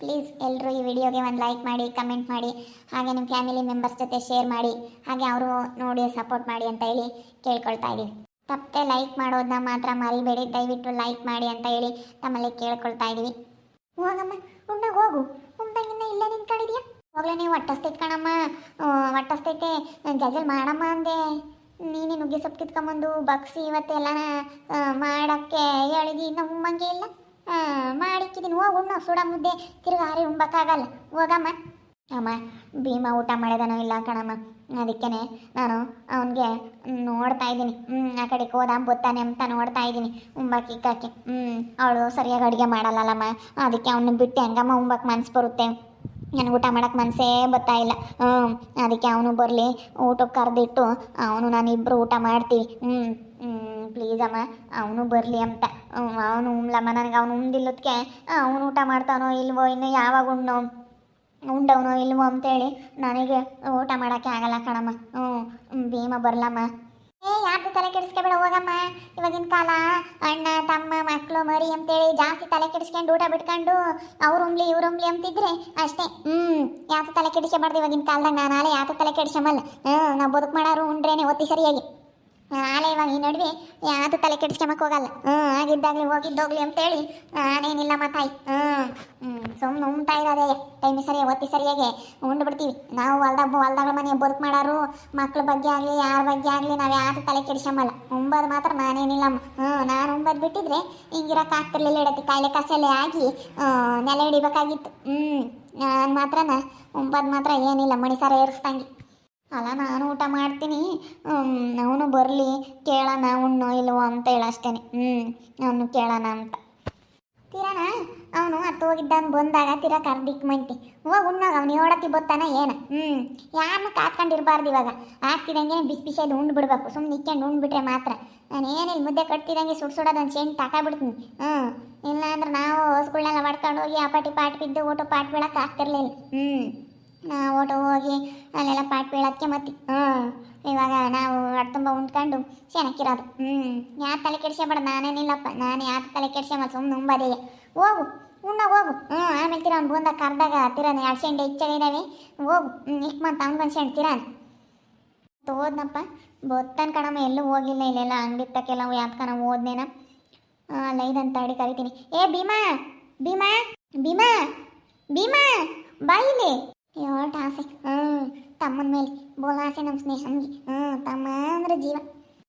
Please ಎಲ್ಲರೂ ಈ ವಿಡಿಯೋಗೆ ಒಂದು ಲೈಕ್ ಮಾಡಿ ಕಮೆಂಟ್ ಮಾಡಿ, ಹಾಗೆ ನಿಮ್ಮ ಫ್ಯಾಮಿಲಿ ಮೆಂಬರ್ಸ್ ಜೊತೆ ಶೇರ್ ಮಾಡಿ, ಹಾಗೆ ಅವರು ನೋಡಿ ಸಪೋರ್ಟ್ ಮಾಡಿ ಅಂತ ಹೇಳಿ ಕೇಳ್ಕೊಳ್ತಾ ಇದ್ದೀವಿ. ತಪ್ಪದೆ ಲೈಕ್ ಮಾಡೋದನ್ನ ಮಾತ್ರ ಮರಿಬೇಡಿ, ದಯವಿಟ್ಟು ಲೈಕ್ ಮಾಡಿ ಅಂತ ಹೇಳಿ ತಮ್ಮಲ್ಲಿ ಕೇಳ್ಕೊಳ್ತಾ ಇದ್ದೀವಿ. ಹೋಗಮ್ಮ ಉಣ್ಣ ಹೋಗು. ಉಂಡಂಗಿನ್ನ ಇಲ್ಲೇ ನಿಂತ್ಕೊಂಡಿದ್ಯಾ? ಹೋಗ್ಲೇ ನೀವು ಒಟ್ಟಸ್ತೈತ್ ಕಣಮ್ಮ. ಒಟ್ಟಸ್ತೈತೆ ಜಜಲ್ ಮಾಡಮ್ಮ ಅಂದೆ. ನೀನೇ ನುಗ್ಗೆ ಸೊಪ್ಪು ಕಿತ್ಕೊಂಬಂದು ಬಗ್ಸಿ ಇವತ್ತೆಲ್ಲ ಮಾಡೋಕ್ಕೆ ಹೇಳಿದಿ. ನಮ್ಮಂಗೆ ಇಲ್ಲ. ಮಾಡಿಕ್ಕಿದ್ದೀನಿ ಹೋಗಿ ಉಣ್ಣು. ಸುಡ ಮುದ್ದೆ ತಿರ್ಗಿ ಹಾರಿ ಉಣ್ಬೇಕಾಗಲ್ಲ. ಹೋಗಮ್ಮ. ಅಮ್ಮ, ಭೀಮ ಊಟ ಮಾಡಿದಾನೋ ಇಲ್ಲ ಕಣಮ್ಮ. ಅದಕ್ಕೇ ನಾನು ಅವನಿಗೆ ನೋಡ್ತಾ ಇದ್ದೀನಿ. ಹ್ಞೂ ಆ ಕಡೆಗೆ ಹೋದ ಬೊತ್ತಾನೆ ಅಂತ ನೋಡ್ತಾ ಇದ್ದೀನಿ. ಉಂಬಾಕಿ, ಇಕ್ಕಾಕಿ. ಹ್ಞೂ ಅವಳು ಸರಿಯಾಗಿ ಅಡುಗೆ ಮಾಡಲ್ಲಲ್ಲಮ್ಮ. ಅದಕ್ಕೆ ಅವನ್ನ ಬಿಟ್ಟು ಹೆಂಗಮ್ಮ ಉಂಬಕ್ಕೆ ಮನ್ಸು ಬರುತ್ತೆ. ನನಗೆ ಊಟ ಮಾಡೋಕೆ ಮನಸ್ಸೇ ಬರ್ತಾ ಇಲ್ಲ. ಹ್ಞೂ ಅದಕ್ಕೆ ಅವನು ಬರಲಿ. ಊಟಕ್ಕೆ ಕರೆದಿಟ್ಟು ಅವನು ನಾನು ಇಬ್ಬರು ಊಟ ಮಾಡ್ತೀವಿ. ಹ್ಞೂ ಪ್ಲೀಸ್ ಅಮ್ಮ, ಅವನು ಬರಲಿ ಅಂತ. ಅವನು ಉಮ್ಲಮ್ಮ ನನಗೆ ಅವನು ಉಂಡಿಲ್ಲದಕ್ಕೆ ಅವನು ಊಟ ಮಾಡ್ತಾನೋ ಇಲ್ವೋ, ಇನ್ನು ಯಾವಾಗ ಉಣ್ಣೋ ಉಂಡವನೋ ಇಲ್ವೋ ಅಂತೇಳಿ ನನಗೆ ಊಟ ಮಾಡೋಕ್ಕೆ ಆಗಲ್ಲ ಕಣಮ್ಮ. ಹ್ಞೂ ಭೀಮ ಬರಲಮ್ಮ. ಏ, ಯಾರ್ದು ತಲೆ ಕೆಡಿಸ್ಕೊಬೇಡ, ಹೋಗಮ್ಮ. ಇವಾಗಿನ ಕಾಲ ಅಣ್ಣ, ತಮ್ಮ ಮಕ್ಕಳು ಮರಿ ಅಂತೇಳಿ ಜಾಸ್ತಿ ತಲೆ ಕೆಡಿಸ್ಕೊಂಡು ಊಟ ಬಿಟ್ಕೊಂಡು ಅವ್ರು ಉಂಬ್ಲಿ ಇವ್ರು ಉಂಬ್ಲಿ ಅಂತಿದ್ರೆ ಅಷ್ಟೇ. ಹ್ಞೂ ಯಾತು ತಲೆ ಕೆಡಿಸ್ಕೊಬಾರ್ದು ಇವಾಗಿನ ಕಾಲದಾಗ, ನಾನು ನಾಳೆ ಯಾತು ತಲೆ ಕೆಡಿಸ್ಕೊಂಬಲ್ಲ. ಹ್ಞೂ ನಾವು ಬದುಕು ಮಾಡೋರು ಉಂಡ್ರೇನೆ, ಒತ್ತಿ ಸರಿಯಾಗಿ. ನಾಳೆ ಇವಾಗ ಈ ನಡುವೆ ಯಾತು ತಲೆ ಕೆಡಿಸ್ಕೊಂಬಕ್ ಹೋಗಲ್ಲ. ಹ್ಮ್, ಆಗಿದ್ದಾಗ್ಲಿ ಹೋಗಿದ್ದೋಗ್ಲಿ ಅಂತೇಳಿ. ನಾನೇನಿಲ್ಲ ಮಾತಾಯಿ ಹ್ಞೂ ಸುಮ್ಮನೆ ಉಂಟಾ ಇರೋದೇ. ಟೈಮ್ ಸರಿ ಒತ್ತಿ ಸರಿಯಾಗಿ ಉಂಡು ಬಿಡ್ತೀವಿ. ನಾವು ಹೊಲ್ದಾಗ ಹೊಲ್ದಾಗ ಮನೆ ಬದುಕು ಮಾಡೋರು. ಮಕ್ಳ ಬಗ್ಗೆ ಆಗಲಿ, ಯಾರ ಬಗ್ಗೆ ಆಗಲಿ ನಾವು ಯಾರು ತಲೆ ಕೆಡಿಸ್ಕೊಂಬಲ್ಲ. ಉಂಬದು ಮಾತ್ರ ನಾನೇನಿಲ್ಲಮ್ಮ ಹ್ಞೂ ನಾನು ಉಂಬದು ಬಿಟ್ಟಿದ್ರೆ ಹಿಂಗಿರಕ್ಕೆ ಆಗ್ತಿರ್ಲಿಲ್ಲ ಇಡತಿ ಕಾಯಿಲೆ ಕಸಲೆ ಆಗಿ ನೆಲೆ ಹಿಡಿಬೇಕಾಗಿತ್ತು. ಹ್ಞೂ ನಾನು ಮಾತ್ರನ ಉಂಬದು ಮಾತ್ರ ಏನಿಲ್ಲ, ಮಣಿಸಾರ ಏರಿಸ್ದಂಗೆ. ಅಲ್ಲ, ನಾನು ಊಟ ಮಾಡ್ತೀನಿ. ಅವನು ಬರಲಿ. ಕೇಳೋಣ ಉಣ್ಣೋ ಇಲ್ವೋ ಅಂತ ಹೇಳಷ್ಟೇ ಹ್ಞೂ ಅವನು ಕೇಳೋಣ ಅಂತ. ತೀರಣ ಅವನು ಹತ್ತು ಹೋಗಿದ್ದಾನ ಬಂದಾಗ ತೀರ ಕರ್ದಿಕ್ ಮಂಟಿ ಹೋಗಿ ಉಣ್ಣಾಗ ಅವ್ನು ಹೇಳತ್ತಿ ಬತ್ತಾನ ಏನು? ಹ್ಞೂ ಯಾರನ್ನು ಕಾತ್ಕೊಂಡಿರ್ಬಾರ್ದು ಇವಾಗ. ಆಗ್ತಿದಂಗೆ ಬಿಸಿ ಬಿಸಿಯಾಗಿ ಉಂಡು ಬಿಡ್ಬೇಕು. ಸುಮ್ಮನೆ ನಿಕ್ಕೊಂಡು ಉಂಡ್ಬಿಟ್ರೆ ಮಾತ್ರ. ನಾನು ಏನಿಲ್ಲ ಮುದ್ದೆ ಕಟ್ತಿದಂಗೆ ಸುಡ್ ಸುಡೋದೊಂದು ಚೆಂಡು ತಗೊಬಿಡ್ತೀನಿ ಹ್ಞೂ ಇಲ್ಲ ಅಂದ್ರೆ ನಾವು ಹೊಸ್ಗಳನ್ನೆಲ್ಲ ಮಾಡ್ಕೊಂಡು ಹೋಗಿ ಆ ಪಾಟಿ ಪಾಟ್ ಬಿದ್ದು ಊಟ ಪಾಟ್ ಬೀಳಕ್ಕೆ ಆಗ್ತಿರ್ಲಿಲ್ಲ. ಹ್ಞೂ ಓಟೋ ಹೋಗಿ ಅಲ್ಲೆಲ್ಲ ಪಾಟ್ ಬೀಳೋಕ್ಕೆ ಮತ್ತೆ. ಹ್ಞೂ ಇವಾಗ ನಾವು ತುಂಬ ಉಂಡ್ಕೊಂಡು ಚೆನ್ನಾಗಿರೋದು ಹ್ಞೂ ಯಾರು ತಲೆ ಕೆಡ್ಸ್ಕೊಬೇಡ ನಾನೇನಿಲ್ಲಪ್ಪ ನಾನು ಯಾರು ತಲೆ ಕೆಡ್ಸ್ಕೊಂಬ ಸುಮ್ಮನೆ ಉಂಬದೇ. ಹೋಗು. ಉಣ್ಣ, ಹೋಗು. ಹ್ಞೂ ಆಮೇಲೆ ತಿರ ಅವ್ನು ಬಂದಾಗ ಕರ್ದಾಗ ತಿರಾನ ಎರಡು ಸೆಂಡೆ ಹೋಗು. ಹ್ಞೂ ಮತ್ತು ಅವ್ನು ಬಂದು ಸೆಂಡ್ ತಿರಾನ ಹೋದ್ನಪ್ಪ. ಬೊತ್ತನ್ ಕಣಮ್ಮ, ಎಲ್ಲೂ ಹೋಗಿಲ್ಲ ಇಲ್ಲೆಲ್ಲ. ಅಂಗಡಿ ತಕ್ಕೆಲ್ಲ ಯಾತ್ಕನ ಹೋದ್ನೇನ. ಅಲ್ಲ ಇದಂತ ಅಡಿ ಕರಿತೀನಿ. ಏ ಭೀಮಾ ಭೀಮಾ ಭೀಮಾ ಭೀಮಾ, ಬಾ ಯೋಟ್ ಆಸೆ. ಹ್ಞೂ ತಮ್ಮನ ಮೇಲೆ ಬೋಲ ಆಸೆ ನಮ್ಮ ಸ್ನೇಹ ಹಂಗೆ. ಹ್ಞೂ ತಮ್ಮ ಅಂದ್ರೆ ಜೀವ.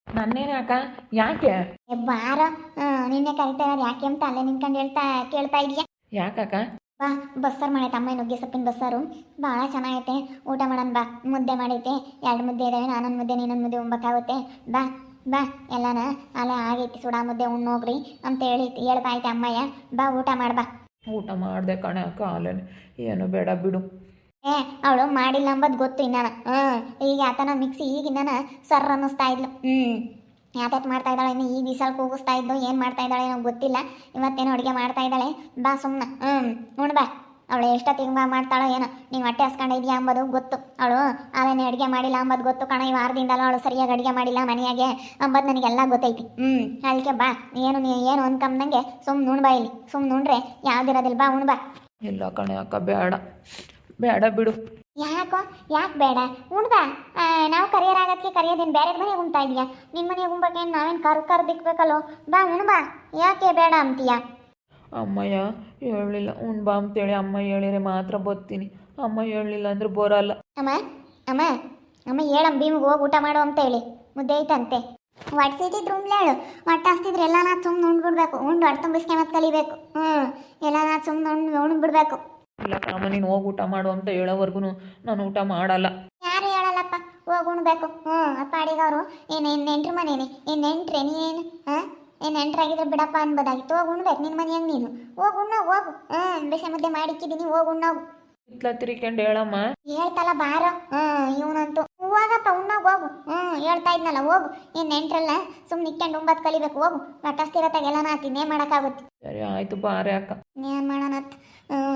ನನ್ನೇನ ಅಕ್ಕ? ಯಾಕೆ? ಏ ಬಾರ. ನಿನ್ನೆ ಕರಿತಾ ಇರೋದು ಯಾಕೆ ಅಂತ ಅಲ್ಲೇ ನಿಂತ್ಕೊಂಡು ಹೇಳ್ತಾ ಕೇಳ್ತಾ ಇದೀಯ? ಯಾಕಕ್ಕ ಬಾ ಬಸ್ಸಾರು ಮಾಡೈತೆ ಅಮ್ಮ ನುಗ್ಗೆ ಸೊಪ್ಪಿನ ಬಸ್ಸಾರು ಭಾಳ ಚೆನ್ನಾಗೈತೆ. ಊಟ ಮಾಡೋಣ ಬಾ ಮುದ್ದೆ ಮಾಡೈತೆ. ಎರಡು ಮುದ್ದೆ ಇದಾವೆ ನಾನೊಂದು ಮುದ್ದೆ ನೀನೊಂದು ಮುದ್ದೆ ಉಣ್ಬೇಕಾಗುತ್ತೆ ಬಾ ಬಾ ಎಲ್ಲನ. ಅಲ್ಲ ಆಗೈತಿ ಸುಡಾ ಮುದ್ದೆ ಉಣ್ಣೋಗ್ರಿ ಅಂತ ಹೇಳಿ ಹೇಳ್ತಾ ಐತೆ ಅಮ್ಮಯ್ಯ. ಬಾ ಊಟ ಮಾಡ್ಬಾ ಊಟ ಮಾಡಿದೆ ಕಣೆ ಅಕ್ಕ ಏನು ಬೇಡ ಬಿಡು. ಏ, ಅವಳು ಮಾಡಿಲ್ಲ ಅಂಬದು ಗೊತ್ತು ಇನ್ನಾನ. ಹ್ಮ್, ಈಗ ಆತನ ಮಿಕ್ಸಿ ಈಗ ಇನ್ನಾನ ಸರ್ ಅನ್ನಿಸ್ತಾ ಇದ್ಲು. ಹ್ಮ್ ಯಾವ್ದಾತ್ ಮಾಡ್ತಾ ಇದ್ದಾಳೆ ಇನ್ನು? ಈ ಬಿಸಲ್ ಕೂಗಿಸ್ತಾ ಇದ್ದು ಏನು ಮಾಡ್ತಾ ಇದ್ದಾಳೆ ಏನೋ ಗೊತ್ತಿಲ್ಲ. ಇವತ್ತೇನೋ ಅಡುಗೆ ಮಾಡ್ತಾ ಇದ್ದಾಳೆ. ಬಾ ಸುಮ್ಮನೆ ಹ್ಞೂ ಉಣ್ ಬಾ. ಅವಳು ಎಷ್ಟೊತ್ತಿಗೆ ಬಾ ಮಾಡ್ತಾಳೋ ಏನೋ. ನೀವು ಹೊಟ್ಟೆ ಹಸ್ಕೊಂಡಿದ್ಯಾ ಅಂಬೋದು ಗೊತ್ತು. ಅವಳು ಆಲೇನೆ ಅಡುಗೆ ಮಾಡಿಲ್ಲ ಅಂಬದು ಗೊತ್ತು ಕಣ, ಈ ವಾರದಿಂದಲೂ ಅವಳು ಸರಿಯಾಗಿ ಅಡುಗೆ ಮಾಡಿಲ್ಲ ಮನೆಯಾಗೆ ಅಂಬದು ನನಗೆಲ್ಲ ಗೊತ್ತೈತಿ. ಹ್ಞೂ ಅದಕ್ಕೆ ಬಾ. ಏನು ನೀ ಏನು ಅನ್ಕಂಬಂಗೆ ಸುಮ್ಮನೆ ಉಣ್ಬಾ ಇಲ್ಲಿ. ಸುಮ್ಮನೆ ಉಣ್ರೆ ಯಾವ್ದಿರೋದಿಲ್ಲ. ಬಾ ಉಣ್ಬಾ ಇಲ್ಲ ಕಣೆ ಅಕ್ಕ, ಬೇಡ. ಬೇಡ ಬಿಡು. ಯಾಕೋ? ಯಾಕೆ ಬೇಡ? ಉಣ್ಬಾ. ನಾವು ಕರಿಯರಾಗಕ್ಕೆ ಕರಿಯೋದೇನು ಬೇರೆ ಮನೆಗೆ ಉಣ್ತಾ ಇದೀಯಾ ನಿನ್ನ ಮನೆಗೆ ಉಣ್ಬೇಕೇನು ನಾವೇನು ಕರ್ ಕರ್ದಿಕ್ಬೇಕಲ್ಲೋ ಬಾ ಉಣ್ಬಾ. ಯಾಕೆ ಬೇಡ ಅಂತೀಯ? ಅಮ್ಮಯ್ಯ ಹೇಳಲಿಲ್ಲ. ಉಣ್ಬಾ ಬಾ ಅಂತೇಳಿ ಅಮ್ಮ ಹೇಳಿದ್ರೆ ಮಾತ್ರ ಬರ್ತೀನಿ ಅಮ್ಮ ಹೇಳಲಿಲ್ಲ ಅಂದ್ರೆ ಬರಲ್ಲ. ಅಮ್ಮ ಅಮ್ಮ ಅಮ್ಮ ಹೇಳಮ್ಮ ಭೀಮಿಗೆ ಹೋಗಿ ಊಟ ಮಾಡು ಅಂತ ಹೇಳಿ. ಮುದ್ದೆ ಐತಂತೆ. ಹೊಡ್ಸಿದ್ರು ಉಣ್ಲೇಳು ಒಟ್ಟು ಹಸ್ತಿದ್ರೆ ಎಲ್ಲ ನಾ ಸುಮ್ಮನೆ ಉಂಡ್ಬಿಡ್ಬೇಕು ಉಂಡು ಹೊಟ್ಟೆ ಮತ್ತೆ ಕಲಿಬೇಕು. ಹ್ಞೂ ಎಲ್ಲ ನಾ ಸುಮ್ಮನೆ ಉಂಡು ಉಣ್ಬಿಡ್ಬೇಕು. ಇಲ್ಲ ಕಣಮ್ಮ ನೀನು ಹೋಗಿ ಊಟ ಮಾಡು ಅಂತ ಹೇಳೋವರೆಗೂ ನಾನು ಊಟ ಮಾಡಲ್ಲ. ಯಾರು ಹೇಳಲ್ಲಪ್ಪ? ಹೋಗಿ ಉಣ್ಬೇಕು ಹ್ಞೂ ಅಪ್ಪ ಅಡಿಗವರು. ಏನು ಏನು ನೆಂಟ್ರ ಮನೇನೆ ಏನು ನೆಂಟ್ರೆ ನೀನು ಹಾಂ? ಏನು ನೆಂಟ್ರಾಗಿದ್ರೆ ಬಿಡಪ್ಪ ಅನ್ಬೋದಾಗಿತ್ತು. ಹೋಗಿ ಉಣ್ಬೇಕು ನಿನ್ನ ಮನೆಯಾಗ ನೀನು. ಹೋಗಿ ಉಣ್ಣ ಹೋಗು. ಹಾಂ ಬಿಸಿ ಮುದ್ದೆ ಮಾಡಿಕ್ಕಿದ್ದೀನಿ ಹೋಗಿ ಉಣ್ಣೋಗು ಇತ್ಲ ತಿರ್ಕೊಂಡು ಹೇಳಮ್ಮ. ಹೇಳ್ತಲ್ಲ ಬಾರ. ಹ್ಞೂ ಇವನಂತೂ. ಹೋಗಪ್ಪ ಉಣ್ಣಾಗ ಹೋಗು. ಹ್ಞೂ ಹೇಳ್ತಾ ಇದ್ನಲ್ಲ ಹೋಗು. ಏನು ನೆಂಟ್ರಲ್ಲ ಸುಮ್ಮನೆ ನಿಕ್ಕೊಂಡು ಉಂಬತ್ತು ಕಲಿಬೇಕು ಹೋಗು. ಹೊಟ್ಟಸ್ತಿರತ್ತಾಗೆಲ್ಲ ನಾ ತಿನ್ನೇ ಮಾಡೋಕ್ಕಾಗುತ್ತೆ ಸರಿ ಆಯ್ತು ಬಾರೆ ಅಕ್ಕ. ಏನು ಮಾಡೋಣ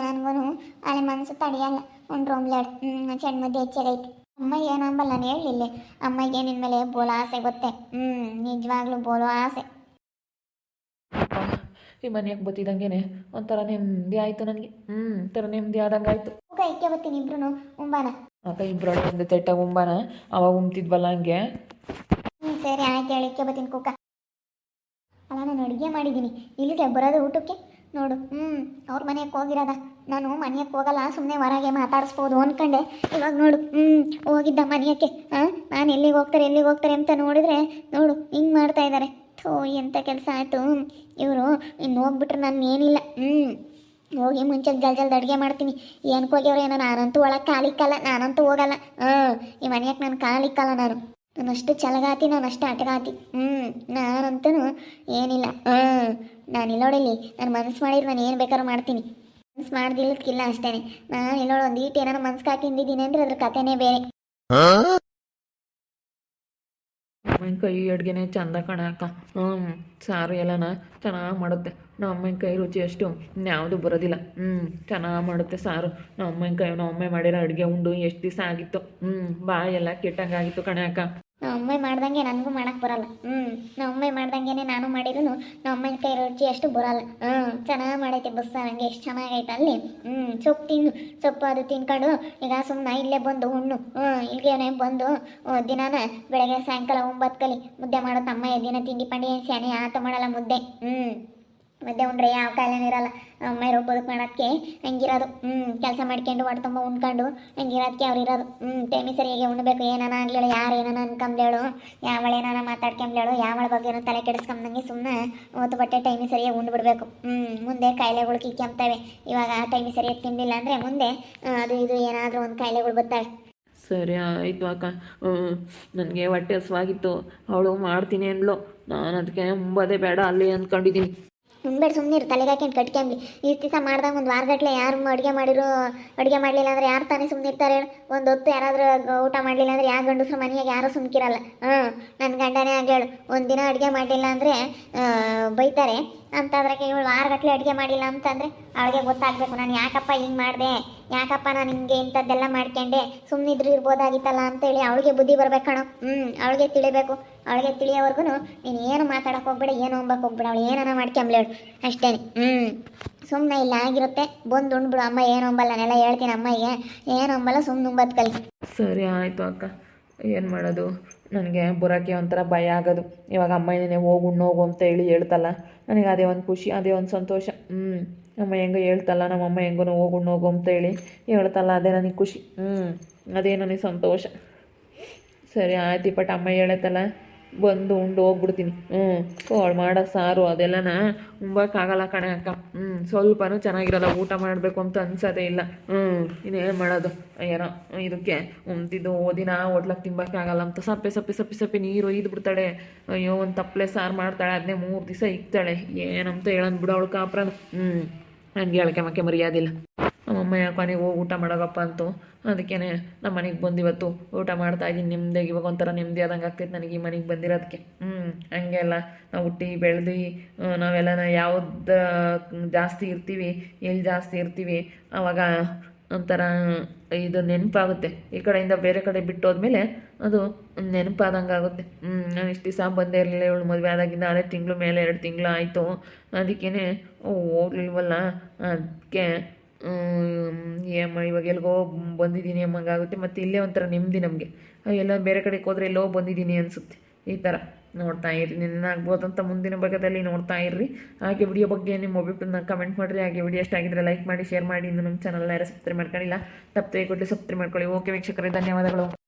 ನನಗೂ ಅಲ್ಲಿ ಮನಸ್ಸು ತಡೆಯಲ್ಲ. ಒಂದು ರೂಮ್ಲಾಡ್ ಹ್ಞೂ ಸಣ್ಣ ಮುದ್ದೆ ಹೆಚ್ಚಾಗೈತಿ ಅಮ್ಮ ಏನು ಅಂಬಲ್ಲ ನಾನು ಹೇಳಲಿಲ್ಲ. ಅಮ್ಮಗೆ ನಿನ್ನ ಮೇಲೆ ಬೋಲೋ ಆಸೆ ಗೊತ್ತೆ. ಹ್ಞೂ ನಿಜವಾಗ್ಲೂ ಬೋಲೋ ಆಸೆ. ಈ ಮನೆಯಾಗ ಬತ್ತಿದಂಗೆನೆ ಒಂಥರ ನೆಮ್ಮದಿ ಆಯಿತು ನನಗೆ. ಹ್ಞೂ ಒಂಥರ ನೆಮ್ಮದಿ ಆದಂಗೆ ಆಯಿತು ಹೋಗ ಇಕ್ಕೆ ಬರ್ತೀನಿ ಇಬ್ರು ಉಂಬಾನ. ಆಗ ಇಬ್ಬರೊಳಗೆ ಒಂದು ತೆಟ್ಟ ಉಂಬನ ಅವಾಗ ಉಮ್ತಿದ್ವಲ್ಲ ಹಂಗೆ. ಹ್ಞೂ ಸರಿ, ಆಯ್ತು ಹೇಳಿಕ್ಕೆ ಬತ್ತೀನಿ ಕುಕ್ಕ. ಅಲ್ಲ, ನಾನು ಅಡುಗೆ ಮಾಡಿದ್ದೀನಿ. ಇಲ್ಲಿಗೆ ಬರೋದು ಊಟಕ್ಕೆ? ನೋಡು ಹ್ಞೂ ಅವ್ರ ಮನೆಗೆ ಹೋಗಿರೋದ. ನಾನು ಮನೆಗೆ ಹೋಗಲ್ಲ ಸುಮ್ಮನೆ ಹೊರಗೆ ಮಾತಾಡಿಸ್ಬೋದು ಅಂದ್ಕೊಂಡೆ ಇವಾಗ ನೋಡು ಹ್ಞೂ ಹೋಗಿದ್ದ ಮನೆಯಕ್ಕೆ ಹಾಂ ನಾನು ಎಲ್ಲಿಗೆ ಹೋಗ್ತಾರೆ ಎಲ್ಲಿಗೆ ಹೋಗ್ತಾರೆ ಅಂತ ನೋಡಿದ್ರೆ, ನೋಡು, ಹಿಂಗೆ ಮಾಡ್ತಾ ಇದ್ದಾರೆ ಥೋ ಎಂಥ ಕೆಲಸ ಆಯಿತು ಇವರು ಇನ್ನು ಹೋಗ್ಬಿಟ್ರೆ ನಾನು ಏನಿಲ್ಲ ಹ್ಞೂ ಹೋಗಿ ಮುಂಚೆ ಜಲ್ ಜಲ್ದಿ ಅಡುಗೆ ಮಾಡ್ತೀನಿ. ಏನಕ್ಕೆ ಹೋಗ್ಯವ್ರ ಏನೋ ನಾನಂತೂ ಒಳಗೆ ಕಾಲಿಕ್ಕಲ್ಲ ನಾನಂತೂ ಹೋಗಲ್ಲ. ಹಾಂ ಈ ಮನೆಯಕ್ಕೆ ನಾನು ಕಾಲಿಕ್ಕಲ್ಲ ನಾನು. ಅಷ್ಟು ಚಲಗಾತಿ, ನಾನು ಅಷ್ಟು ಆಟಗಾತಿ ಹ್ಞೂ ನಾನಂತೂ ಏನಿಲ್ಲ. ಹಾಂ ನಾನು ಇಲ್ಲೋಡಿಲ್ಲಿ ನಾನು ಮನಸ್ಸು ಮಾಡಿದ್ರೆ ನಾನು ಏನು ಬೇಕಾದ್ರೂ ಮಾಡ್ತೀನಿ. ಮನ್ಸು ಮಾಡ್ದಿಲ್ಲಕ್ಕಿಲ್ಲ ಅಷ್ಟೇ ನಾನು ಇಲ್ಲೋಳು ಒಂದು ಈಟ್ ಏನಾರು ಮನ್ಸ್ಗೆ ಹಾಕಿಂದಿದ್ದೀನಿ ಅಂದರೆ ಅದ್ರ ಕಥೆನೇ ಬೇರೆ. ಅಮ್ಮನ ಕೈ ಅಡುಗೆನೇ ಚಂದ ಕಾಣಕ್ಕ ಹ್ಞೂ ಸಾರು ಎಲ್ಲನ ಚೆನ್ನಾಗಿ ಮಾಡುತ್ತೆ. ನಮ್ಮ ಅಮ್ಮನ ಕೈ ರುಚಿ ಅಷ್ಟು ಯಾವುದು ಬರೋದಿಲ್ಲ. ಹ್ಞೂ ಚೆನ್ನಾಗಿ ಮಾಡುತ್ತೆ ಸಾರು. ನಮ್ಮ ಅಮ್ಮನ ಕೈ ನಮ್ಮ ಅಮ್ಮ ಮಾಡಿರೋ ಅಡುಗೆ ಉಂಡು ಎಷ್ಟು ದಿವಸ ಆಗಿತ್ತು. ಹ್ಞೂ ಎಲ್ಲ ಕೆಟ್ಟಂಗಾಗಿತ್ತು ಕಣೆ ಅಕ್ಕ. ನಮ್ಮ ಅಮ್ಮ ಮಾಡ್ದಂಗೆ ನನಗೂ ಮಾಡಕ್ಕೆ ಬರಲ್ಲ. ಹ್ಞೂ ನಮ್ಮ ಅಮ್ಮ ಮಾಡ್ದಂಗೆ ನಾನು ಮಾಡಿದ್ರು ನಮ್ಮ ಅಮ್ಮನ ಕೈ ರುಚಿ ಅಷ್ಟು ಬರಲ್ಲ. ಹ್ಞೂ ಚೆನ್ನಾಗಿ ಮಾಡೈತೆ ಬಸ್ಸ ನನಗೆ ಎಷ್ಟು ಚೆನ್ನಾಗೈತೆ ಅಲ್ಲಿ. ಹ್ಞೂ ಸೊಪ್ಪು ತಿನ್ನು. ಸೊಪ್ಪು ಅದು ತಿನ್ಕೊಂಡು ಈಗ ಸುಮ್ಮನೆ ಇಲ್ಲೇ ಬಂದು ಹುಣ್ಣು ಹ್ಞೂ ಇಲ್ಲಿಗೆ ಬಂದು ದಿನಾನ ಬೆಳಗ್ಗೆ ಸಾಯಂಕಾಲ ಒಂಬತ್ತು ಕಲಿ ಮುದ್ದೆ ಮಾಡೋ ಅಮ್ಮ ದಿನ ತಿಂಡಿ ಪಂಡಿ ಏನು ಸ್ಯಾನೆ ಆತ ಮಾಡಲ್ಲ ಮುದ್ದೆ. ಹ್ಞೂ ಮುದ್ದೆ ಉಂಡ್ರೆ ಯಾವ ಕಾಯಿಲೆನೂ ಇರಲ್ಲ. ಅಮ್ಮ ಇರೋ ಬದುಕು ಮಾಡೋಕ್ಕೆ ಹಂಗಿರೋದು. ಹ್ಞೂ ಕೆಲಸ ಮಾಡ್ಕೊಂಡು ತುಂಬ ಉಣ್ಕೊಂಡು ಹಂಗಿರೋದಕ್ಕೆ ಅವ್ರು ಇರೋದು. ಹ್ಞೂ ಟೈಮಿ ಸರಿಯಾಗಿ ಉಣ್ಬೇಕು. ಏನಾನ ಆಗ್ಲೇಳು ಯಾರು ಏನಾನ ಅನ್ಕೊಂಬ್ಲೇಳು, ಯಾವಳ ಏನಾನ ಮಾತಾಡ್ಕೊಂಬ್ಲೇಳು, ಯಾವಳ ಏನೋ ತಲೆ ಕೆಡಿಸ್ಕೊಂಬಂಗೆ ಸುಮ್ಮನೆ ಹೊತ್ತು ಬಟ್ಟೆ ಟೈಮಿ ಸರಿಯಾಗಿ ಉಂಡ್ಬಿಡ್ಬೇಕು ಹ್ಞೂ ಮುಂದೆ ಕಾಯಿಲೆಗಳು ಕಿಕ್ಕೊಂಬ್ತವೆ ಇವಾಗ ಆ ಟೈಮಿ ಸರಿಯಾಗಿ ತಿಂದಿಲ್ಲ ಅಂದರೆ ಮುಂದೆ ಅದು ಇದು ಏನಾದರೂ ಒಂದು ಕಾಯಿಲೆಗಳು ಬತ್ತಾಳೆ ಸರಿ ಆಯಿತು ಅಕ್ಕ. ನನಗೆ ಹೊಟ್ಟೆ ಹಸುವಾಗಿತ್ತು. ಅವಳು ಮಾಡ್ತೀನಿ ಅಂದ್ಲು. ನಾನು ಅದಕ್ಕೆ ಮುಂಬದೇ ಬೇಡ ಅಲ್ಲಿ ಅಂದ್ಕೊಂಡಿದ್ದೀನಿ. ಮುಂಬೇಡ ಸುಮ್ಮನೆ ಇರು, ತಲೆಗೆ ಹಾಕೊಂಡು ಇಷ್ಟು ದಿವಸ ಮಾಡ್ದಾಗ ಒಂದು ವಾರಗಟ್ಲೆ ಯಾರು ಅಡುಗೆ ಮಾಡಿರೋ, ಅಡುಗೆ ಮಾಡಲಿಲ್ಲ ಅಂದ್ರೆ ಯಾರು ತಾನೇ ಸುಮ್ಮನೆ ಇರ್ತಾರೆ ಒಂದು ಹೊತ್ತು ಯಾರಾದರೂ ಊಟ ಮಾಡಲಿಲ್ಲ ಅಂದ್ರೆ ಯಾವ ಗಂಡಸ್ರು ಮನೆಯಾಗ ಯಾರೂ ಸುಮ್ಕಿರಲ್ಲ. ಹ್ಞೂ ನನ್ನ ಗಂಡನೇ ಆಗೇಳು ಒಂದು ದಿನ ಅಡುಗೆ ಮಾಡಲಿಲ್ಲ ಅಂದರೆ ಬೈತಾರೆ. ಅಂತಾದ್ರಾಗೆ ಇವಳು ವಾರಗಟ್ಲೆ ಅಡುಗೆ ಮಾಡಿಲ್ಲ ಅಂತಂದರೆ ಅವಳಿಗೆ ಗೊತ್ತಾಗಬೇಕು, ನಾನು ಯಾಕಪ್ಪ ಹಿಂಗೆ ಮಾಡಿದೆ? ಯಾಕಪ್ಪ ನಾನು ಹಿಂಗೆ ಇಂಥದ್ದೆಲ್ಲ ಮಾಡ್ಕೊಂಡೆ? ಸುಮ್ಮನಿದ್ರು ಇರ್ಬೋದಾಗಿತ್ತಲ್ಲ ಅಂತೇಳಿ ಅವಳಿಗೆ ಬುದ್ಧಿ ಬರಬೇಕು ಕಣೋ. ಹ್ಞೂ ಅವಳಿಗೆ ತಿಳಿಬೇಕು. ಅವಳಿಗೆ ತಿಳಿಯೋವರೆಗೂ ನೀನು ಏನು ಮಾತಾಡೋಕೆ ಹೋಗ್ಬೇಡ, ಏನು ಹೋಗ್ಬೇಕು ಹೋಗ್ಬೇಡ, ಅವಳು ಏನಾನ ಮಾಡ್ಕೊಂಬ್ಲೇಳು ಅಷ್ಟೇ ಹ್ಞೂ ಸುಮ್ಮನೆ ಇಲ್ಲ ಆಗಿರುತ್ತೆ. ಬಂದು ಉಣ್ಬಿಡು. ಅಮ್ಮ ಏನು ಅಂಬಲ್ಲ, ನಾನೆಲ್ಲ ಹೇಳ್ತೀನಿ ಅಮ್ಮಗೆ. ಏನು ಅಂಬಲ್ಲ ಸುಮ್ಮನೆ ಉಂಬತ್ ಕಲಿ. ಸರಿ ಆಯಿತು ಅಕ್ಕ. ಏನು ಮಾಡೋದು? ನನಗೆ ಬರೋಕ್ಕೆ ಒಂಥರ ಭಯ ಆಗೋದು. ಇವಾಗ ಅಮ್ಮ ಏನೇ ಹೋಗು ಹೋಗು ಅಂತ ಹೇಳಿ ಹೇಳ್ತಲ್ಲ. ನನಗೆ ಅದೇ ಒಂದು ಖುಷಿ, ಅದೇ ಒಂದು ಸಂತೋಷ. ಹ್ಞೂ ಅಮ್ಮ ಹೆಂಗೋ ಹೇಳ್ತಲ್ಲ ನಮ್ಮಮ್ಮ ಹೆಂಗೋ ಹೋಗು ಹೋಗು ಅಂತ ಹೇಳಿ ಹೇಳ್ತಲ್ಲ, ಅದೇ ನನಗೆ ಖುಷಿ. ಹ್ಞೂ ಅದೇ ನನಗೆ ಸಂತೋಷ. ಸರಿ ಆಯ್ತು ಬಟ್ ಅಮ್ಮ ಹೇಳತ್ತಲ್ಲ. ಬಂದು ಉಂಡು ಹೋಗ್ಬಿಡ್ತೀನಿ. ಹ್ಞೂ ಅವಳು ಮಾಡೋ ಸಾರು ಅದೆಲ್ಲನ ಉಂಬಕ್ಕಾಗಲ್ಲ ಕಣೆ ಅಕ್ಕ. ಹ್ಞೂ ಸ್ವಲ್ಪನೂ ಚೆನ್ನಾಗಿರಲ್ಲ, ಊಟ ಮಾಡಬೇಕು ಅಂತ ಅನ್ಸೋದೇ ಇಲ್ಲ. ಹ್ಞೂ ಇನ್ನೇನು ಮಾಡೋದು? ಏನೋ ಇದಕ್ಕೆ ಉಂತಿದ್ದು ಓದಿನ ಹೋಟ್ಲಕ್ಕೆ ತಿಂಬಕ್ಕಾಗಲ್ಲ ಅಂತ ಸಪ್ಪೆ ಸಪ್ಪೆ ಸಪ್ಪೆ ಸಪ್ಪೆ ನೀರು ಒಯ್ದು ಬಿಡ್ತಾಳೆ ಅಯ್ಯೋ, ಒಂದು ತಪ್ಪಲೆ ಸಾರು ಮಾಡ್ತಾಳೆ ಅದನ್ನೇ ಮೂರು ದಿವಸ ಇಕ್ತಾಳೆ. ಏನಂತ ಹೇಳಂದ್ಬಿಡು ಅವಳು ಕಾಪ್ರನು. ಹ್ಞೂ ನನಗೆ ಹೇಳ್ಕೆ ಮಕ್ಕೆ ಮರ್ಯಾದಿಲ್ಲ ನಮ್ಮಮ್ಮ, ಯಾಕೆ ಮನೆಗೆ ಹೋಗಿ ಊಟ ಮಾಡೋಕಪ್ಪ ಅಂತು. ಅದಕ್ಕೇ ನಮ್ಮ ಮನೆಗೆ ಬಂದು ಇವತ್ತು ಊಟ ಮಾಡ್ತಾ ಇದ್ದೀನಿ ನಿಮ್ಮದೇ ಇವಾಗ ಒಂಥರ ನೆಮ್ಮದಿ ಆದಂಗೆ ಆಗ್ತೈತೆ ನನಗೆ ಈ ಮನೆಗೆ ಬಂದಿರೋದಕ್ಕೆ ಹ್ಞೂ ಹಂಗೆ ಅಲ್ಲ. ನಾವು ಹುಟ್ಟಿ, ಬೆಳೆದು ನಾವೆಲ್ಲ ಯಾವ್ದು, ಜಾಸ್ತಿ ಇರ್ತೀವಿ ಎಲ್ಲಿ ಜಾಸ್ತಿ ಇರ್ತೀವಿ ಆವಾಗ ಒಂಥರ ಇದು ನೆನಪಾಗುತ್ತೆ. ಈ ಕಡೆಯಿಂದ ಬೇರೆ ಕಡೆ ಬಿಟ್ಟು ಹೋದ್ಮೇಲೆ ಅದು ನೆನಪಾದಂಗೆ ಆಗುತ್ತೆ. ಹ್ಞೂ ನಾನು ಇಷ್ಟು ದಿವಸ ಬಂದೇ ಇರಲಿಲ್ಲ. ಇವಳು ಮದುವೆ ಆದಾಗಿಂದ ಹಳೆ ತಿಂಗಳು ಮೇಲೆ, ಎರಡು ತಿಂಗಳು ಆಯಿತು. ಅದಕ್ಕೇ ಹೋಗ್ಲಿಲ್ವಲ್ಲ? ಅದಕ್ಕೆ ಏಮ್ಮ ಇವಾಗ ಎಲ್ಲಿಗೋ ಬಂದಿದ್ದೀನಿ ಅಮ್ಮಂಗಾಗುತ್ತೆ ಮತ್ತು ಇಲ್ಲೇ ಒಂಥರ ನೆಮ್ಮದಿ ನಮಗೆ. ಎಲ್ಲ ಬೇರೆ ಕಡೆಗೆ ಹೋದ್ರೆ ಎಲ್ಲೋ ಬಂದಿದ್ದೀನಿ ಅನಿಸುತ್ತೆ. ಈ ಥರ ನೋಡ್ತಾ ಇರ್ರಿ ಅಂತ ಮುಂದಿನ ಭಾಗದಲ್ಲಿ ನೋಡ್ತಾ ಇರ್ರಿ. ಹಾಗೆ ವಿಡಿಯೋ ಬಗ್ಗೆ ನಿಮ್ಮ ನಾನು ಕಮೆಂಟ್ ಮಾಡಿರಿ. ಹಾಗೆ ವಿಡಿಯೋ ಇಷ್ಟ ಆಗಿದ್ರೆ ಲೈಕ್ ಮಾಡಿ ಶೇರ್ ಮಾಡಿ. ಇನ್ನು ನಮ್ಮ ಚಾನಲ್ನ ಯಾರು ಸಬ್ಸ್ಕ್ರೈಬ್ ಮಾಡ್ಕೊಂಡಿಲ್ಲ. ತಪ್ಪು ಕೊಟ್ಟು ಸಬ್ಸ್ಕ್ರೈಬ್ ಮಾಡ್ಕೊಳ್ಳಿ. ಓಕೆ ವೀಕ್ಷಕರೇ, ಧನ್ಯವಾದಗಳು.